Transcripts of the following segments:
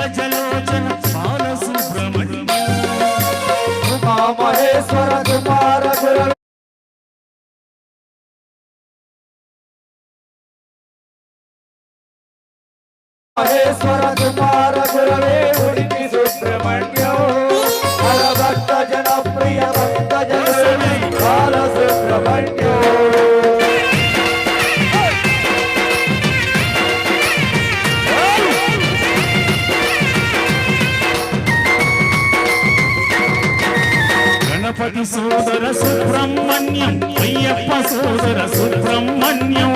పంకజలోచన బాల సుబ్రహ్మణ్యం ఉమా మహేశ్వర కుమార గురవే మహేశ్వర కుమార గురవే ఉడిపి సుబ్రహ్మణ్యం హర భక్త జనప్రియ సోదర సుబ్రహ్మణ్యం అయ్యప్ప సోదర సుబ్రహ్మణ్యం.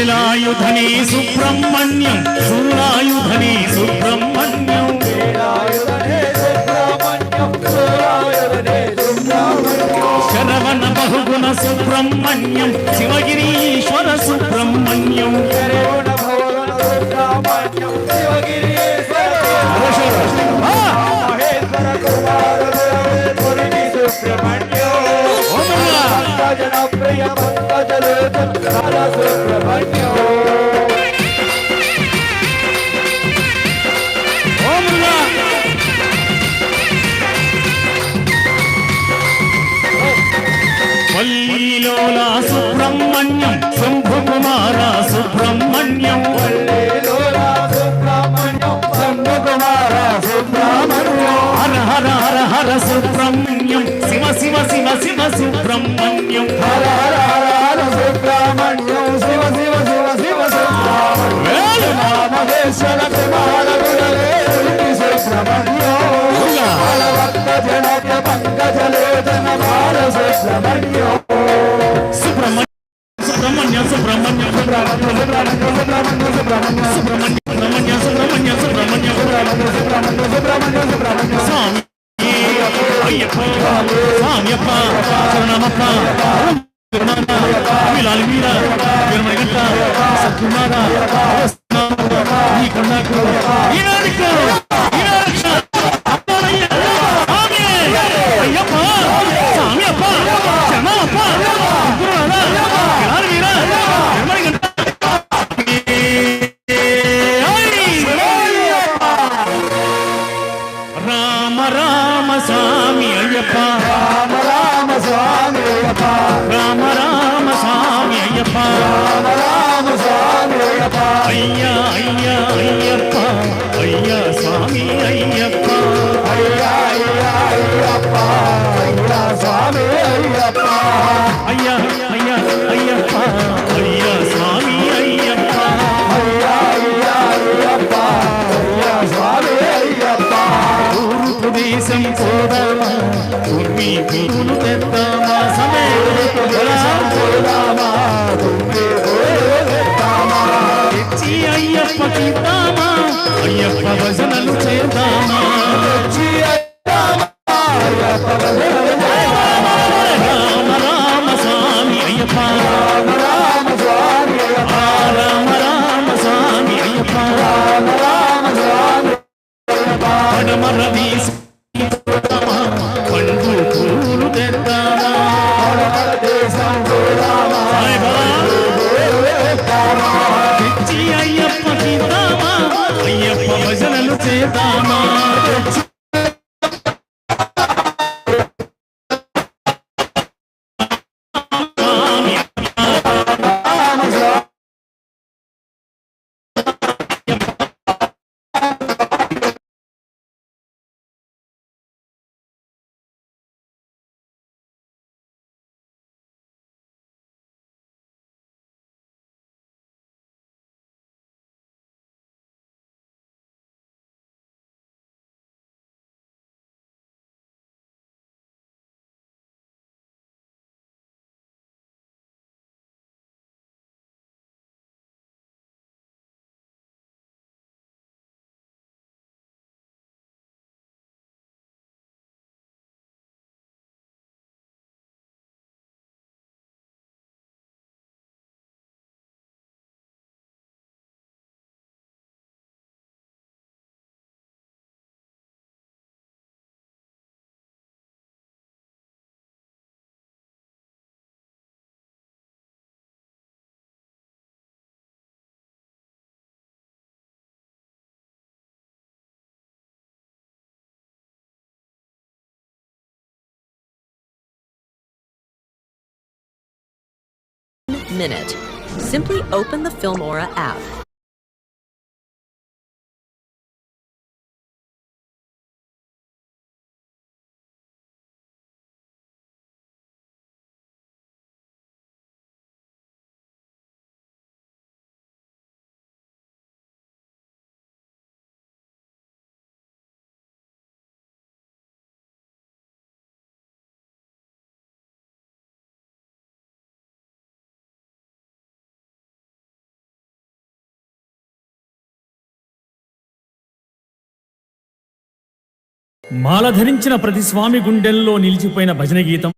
వేలాయుధని సుబ్రహ్మణ్యం సూరాయుధని సుబ్రహ్మణ్యం. శరవణ బహుగుణ సుబ్రహ్మణ్యం శివగిరీశ్వర సుబ్రహ్మణ్యం. వల్లీలోలా సుబ్రహ్మణ్యం శంభు కుమార సుబ్రహ్మణ్యం వల్లీలోలా సుబ్రహ్మణ్యం. శంభు కుమార సుబ్రహ్మణ్యం. శివ శివ శివ శివ సుబ్రహ్మణ్యం. దేశాల Subrahmanyam Subrahmanyam Subrahmanyam Subrahmanyam Hermana, mira, mira, mi hermanita, secundaria, Rama Rama Swami Ayyappa Rama Rama Swami Ayyappa Rama Rama ஐயா ஐயா ஐயப்பா. ஐயா சாமி ஐயப்பா. ஐயா ஐயா ஐயப்பா. ஐயா சாமி ஐயப்பா. ஐயா ஐயா ஐயப்பா ஐயா சாமி ஐயப்பா ஐயா ஐயா ஐயப்பா ஐயா சாமி ஐயப்பா ஊரு பிரதேசம் போதாமா உண்மை பெருத்தமா சமயம் போதாமா అయ్యప్ప తీద్దామా అయ్యప్ప భజనలు చేద్దామా? தானா minute. Simply open the Filmora app. మాల ధరించిన ప్రతి స్వామి గుండెల్లో నిలిచిపోయిన భజన గీతం.